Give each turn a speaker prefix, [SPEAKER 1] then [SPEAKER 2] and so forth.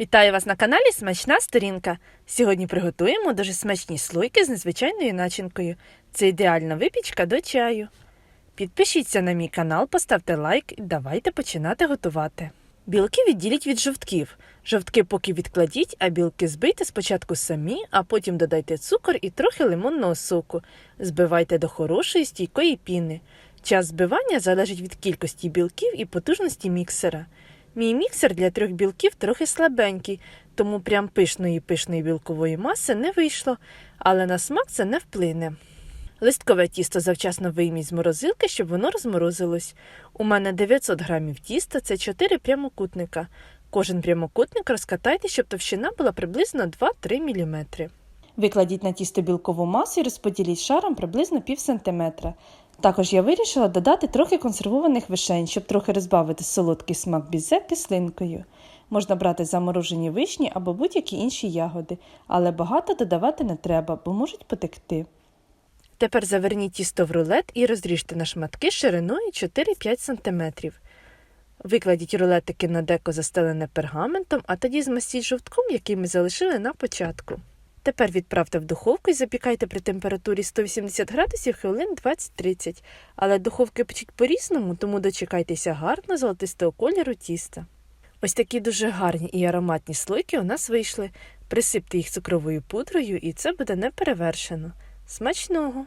[SPEAKER 1] Вітаю вас на каналі Смачна Сторінка. Сьогодні приготуємо дуже смачні слойки з незвичайною начинкою. Це ідеальна випічка до чаю. Підпишіться на мій канал, поставте лайк і давайте починати готувати. Білки відділіть від жовтків. Жовтки поки відкладіть, а білки збийте спочатку самі, а потім додайте цукор і трохи лимонного соку. Збивайте до хорошої стійкої піни. Час збивання залежить від кількості білків і потужності міксера. Мій міксер для трьох білків трохи слабенький, тому прям пишної пишної білкової маси не вийшло, але на смак це не вплине. Листкове тісто завчасно вийміть з морозилки, щоб воно розморозилось. У мене 900 грамів тіста це 4 прямокутника. Кожен прямокутник розкатайте, щоб товщина була приблизно 2-3 мм. Викладіть на тісто білкову масу і розподіліть шаром приблизно пів сантиметра. Також я вирішила додати трохи консервованих вишень, щоб трохи розбавити солодкий смак бізе кислинкою. Можна брати заморожені вишні або будь-які інші ягоди, але багато додавати не треба, бо можуть потекти. Тепер заверніть тісто в рулет і розріжте на шматки шириною 4-5 см. Викладіть рулетики на деко застелене пергаментом, а тоді змастіть жовтком, який ми залишили на початку. Тепер відправте в духовку і запікайте при температурі 180 градусів хвилин 20-30. Але духовки печуть по-різному, тому дочекайтеся гарно золотистого кольору тіста. Ось такі дуже гарні і ароматні слойки у нас вийшли. Присипте їх цукровою пудрою, і це буде неперевершено. Смачного!